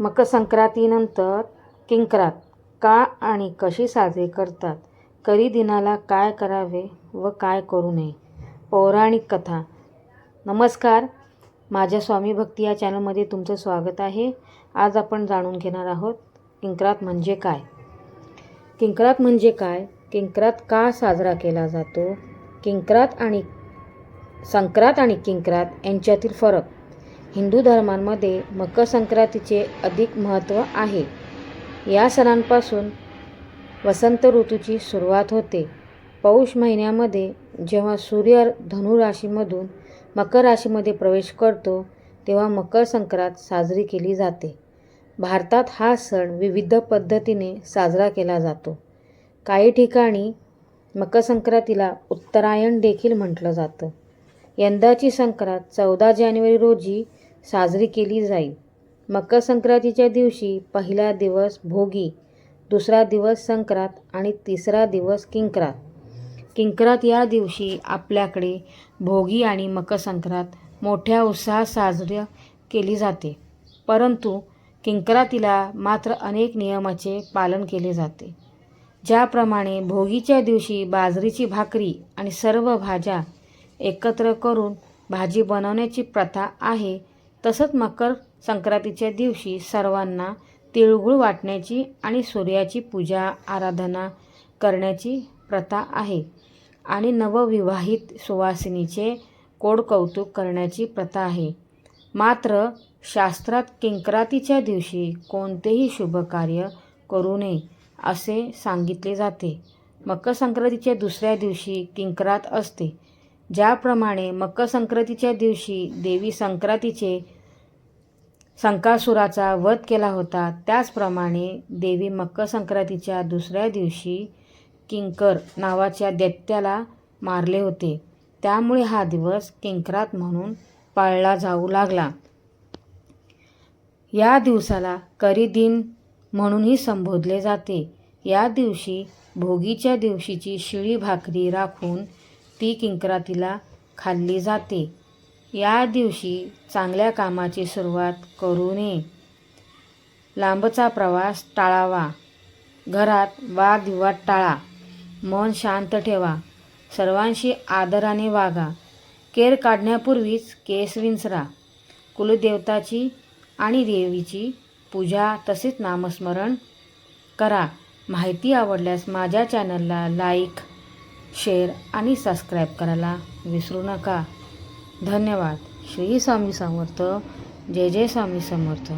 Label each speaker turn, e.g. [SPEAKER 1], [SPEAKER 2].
[SPEAKER 1] मकर संक्रांतीनंतर किंक्रात का आणि कशी साजरी करतात? करी दिनाला काय करावे व काय करू नये? पौराणिक कथा. नमस्कार. माझ्या स्वामी भक्ती या चॅनलमध्ये तुमचं स्वागत आहे. आज आपण जाणून घेणार आहोत किंक्रात म्हणजे काय? किंक्रात म्हणजे काय? किंक्रात का साजरा केला जातो? किंक्रात आणि संक्रात आणि किंक्रात यांच्यातील फरक. हिंदू धर्मांमध्ये मकर संक्रांतीचे अधिक महत्त्व आहे. या सणांपासून वसंत ऋतूची सुरुवात होते. पौष महिन्यामध्ये जेव्हा सूर्य धनुराशीमधून मकर राशीमध्ये प्रवेश करतो तेव्हा मकर संक्रांत साजरी केली जाते. भारतात हा सण विविध पद्धतीने साजरा केला जातो. काही ठिकाणी मकर संक्रांतीला उत्तरायण देखील म्हटलं जातं. यंदाची संक्रांत चौदा जानेवारी रोजी साजरी केली जाईल. मकर संक्रांतीच्या दिवशी पहिला दिवस भोगी दुसरा दिवस संक्रांत आणि तिसरा दिवस किंक्रात. किंक्रात या दिवशी आपल्याकडे भोगी आणि मकर संक्रांत मोठ्या उत्साहात साजरी केली जाते. परंतु किंक्रातीला मात्र अनेक नियमाचे पालन केले जाते. ज्याप्रमाणे भोगीच्या दिवशी बाजरीची भाकरी आणि सर्व भाज्या एकत्र करून भाजी बनवण्याची प्रथा आहे तसंच मकर संक्रांतीच्या दिवशी सर्वांना तिळगुळ वाटण्याची आणि सूर्याची पूजा आराधना करण्याची प्रथा आहे आणि नवविवाहित सुवासिनीचे कोड कौतुक करण्याची प्रथा आहे. मात्र शास्त्रात किंक्रातीच्या दिवशी कोणतेही शुभकार्य करू नये असे सांगितले जाते. मकर संक्रांतीच्या दुसऱ्या दिवशी किंक्रात असते. ज्याप्रमाणे मकर संक्रांतीच्या दिवशी देवी संक्रांतीचे संकासुराचा वध केला होता त्याचप्रमाणे देवी मकर संक्रांतीच्या दुसऱ्या दिवशी किंकर नावाच्या दैत्याला मारले होते. त्यामुळे हा दिवस किंकरात म्हणून पाळला जाऊ लागला. या दिवसाला करी दिन म्हणूनही संबोधले जाते. या दिवशी भोगीच्या दिवशीची शिळी भाकरी राखून ती किंकरातीला खाल्ली जाते. या दिवशी चांगल्या कामाची सुरुवात करू नये. लांबचा प्रवास टाळावा. घरात वादविवाद टाळा. मन शांत ठेवा. सर्वांशी आदराने वागा. केर काढण्यापूर्वीच केस विंचरा. कुलदेवताची आणि देवीची पूजा तसेच नामस्मरण करा. माहिती आवडल्यास माझ्या चॅनलला लाईक शेअर आणि सबस्क्राईब करायला विसरू नका. धन्यवाद. श्री स्वामी समर्थ. जय जय स्वामी समर्थ.